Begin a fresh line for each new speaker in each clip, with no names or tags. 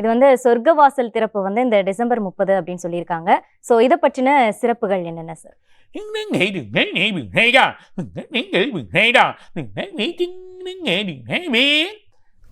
இது வந்து சொர்க்கவாசல் திறப்பு வந்து இந்த டிசம்பர் முப்பது அப்படின்னு சொல்லியிருக்காங்க. ஸோ இதை பற்றின சிறப்புகள் என்னென்ன சார்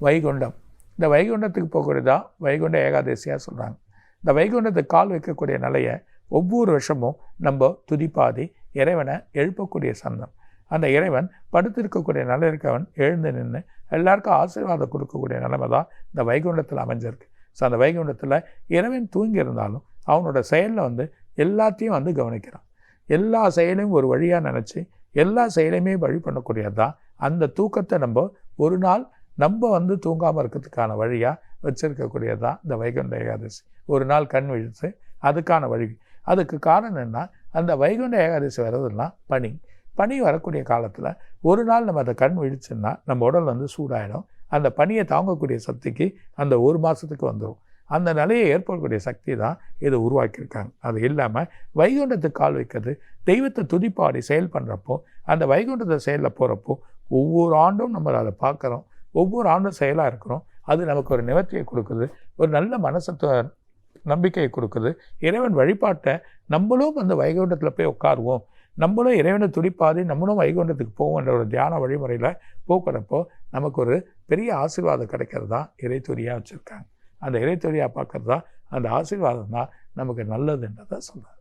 வைகுண்டம். இந்த வைகுண்டத்துக்கு போகிறது தான் வைகுண்ட ஏகாதசியாக சொல்கிறாங்க இந்த வைகுண்டத்துக்கு கால் வைக்கக்கூடிய நிலையை ஒவ்வொரு வருஷமும் நம்ம துதிப்பாதி இறைவனை எழுப்பக்கூடிய சந்தம். அந்த இறைவன் படுத்திருக்கக்கூடிய நிலை இருக்கவன் எழுந்து நின்று எல்லாருக்கும் ஆசீர்வாதம் கொடுக்கக்கூடிய நிலைமை தான் இந்த வைகுண்டத்தில் அமைஞ்சிருக்கு. ஸோ அந்த வைகுண்டத்தில் இறைவன் தூங்கி இருந்தாலும் அவனோட செயலில் வந்து எல்லாத்தையும் வந்து கவனிக்கிறான். எல்லா செயலையும் ஒரு வழியாக நினச்சி எல்லா செயலையுமே வழி பண்ணக்கூடியது தான் அந்த தூக்கத்தை நம்ம ஒரு நாள் நம்ம வந்து தூங்காமல் இருக்கிறதுக்கான வழியாக வச்சுருக்கக்கூடியது தான் இந்த வைகுண்ட ஏகாதசி. ஒரு நாள் கண் விழித்து அதுக்கான வழி. அதுக்கு காரணம் என்ன அந்த வைகுண்ட ஏகாதசி வர்றதுன்னா பனி. பனி வரக்கூடிய காலத்தில் ஒரு நாள் நம்ம அதை கண் விழிச்சுன்னா நம்ம உடல் வந்து சூடாயிடும். அந்த பனியை தாங்கக்கூடிய சக்திக்கு அந்த ஒரு மாதத்துக்கு வந்துடும் அந்த நிலையை ஏற்படக்கூடிய சக்தி தான் இதை உருவாக்கியிருக்காங்க. அது இல்லாமல் வைகுண்டத்துக்கு கால் வைக்கிறது தெய்வத்தை துதிப்பாடி செயல் பண்ணுறப்போ அந்த வைகுண்டத்தை செயலில் போகிறப்போ ஒவ்வொரு ஆண்டும் நம்ம அதை பார்க்குறோம். ஒவ்வொரு ஆண்டும் செயலாக இருக்கிறோம். அது நமக்கு ஒரு நிவர்த்தியை கொடுக்குது ஒரு நல்ல மனசத்தை நம்பிக்கையை கொடுக்குது. இறைவன் வழிபாட்டை நம்மளும் அந்த வைகுண்டத்தில் போய் உட்காருவோம். நம்மளும் இறைவனை துடிப்பாதி நம்மளும் வைகுண்டத்துக்கு போவோம்ன்ற ஒரு தியான வழிமுறையில் போக்குறப்போ நமக்கு ஒரு பெரிய ஆசீர்வாதம் கிடைக்கிறது தான் இறைத்துறியாக வச்சுருக்காங்க. அந்த இறைத்துறியாக பார்க்கறது தான் அந்த ஆசீர்வாதம் தான் நமக்கு நல்லதுன்றதை சொல்கிறார்